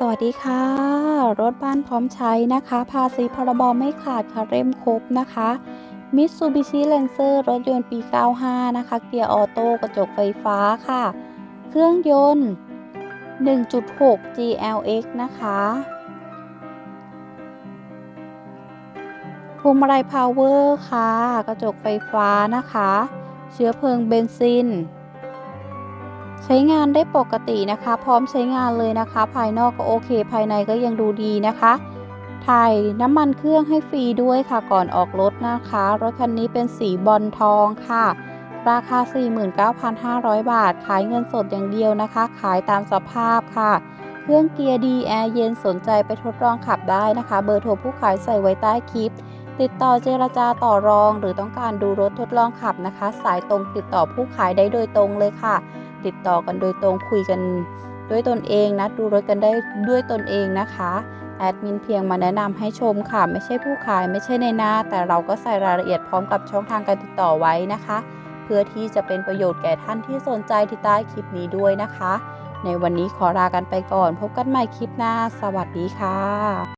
สวัสดีค่ะ รถบ้านพร้อมใช้นะคะ ภาษีพรบไม่ขาดค่ะเร่มครบนะคะ Mitsubishi Lancer รถยนต์ปี 95 นะคะ เกียร์ออโต้กระจกไฟฟ้าค่ะ เครื่องยนต์ 1.6 GLX นะคะพวงมาลัยพาวเวอร์ค่ะ กระจกไฟฟ้านะคะ เชื้อเพลิงเบนซิน ใช้งานได้ปกตินะคะ พร้อมใช้งานเลยนะคะ ภายนอกก็โอเค ภายในก็ยังดูดีนะคะถ่ายน้ำมันเครื่องให้ฟรีด้วยค่ะก่อนออกรถนะคะ รถคันนี้เป็นสีบอลทองค่ะ ราคา 49,500 บาท ขายเงินสดอย่างเดียวนะคะ ขายตามสภาพค่ะ เครื่องเกียร์ดีแอร์เย็นสนใจไปทดลองขับได้นะคะ เบอร์โทรผู้ขายใส่ไว้ใต้คลิป ติดต่อเจรจาต่อรอง หรือต้องการดูรถทดลองขับนะคะ สายตรงติดต่อผู้ขายได้โดยตรงเลยค่ะ ติดต่อกันโดยตรงคุยกันด้วยตนเองนะดูรถกันได้ด้วยตนเองนะคะแอดมินเพียงมาแนะนำให้ชมค่ะ ไม่ใช่ผู้ขายไม่ใช่ในหน้า แต่เราก็ใส่รายละเอียดพร้อมกับช่องทางการติดต่อไว้นะคะ เพื่อที่จะเป็นประโยชน์แก่ท่านที่สนใจที่ใต้คลิปนี้ด้วยนะคะ ในวันนี้ขอลากันไปก่อน พบกันใหม่คลิปหน้า สวัสดีค่ะ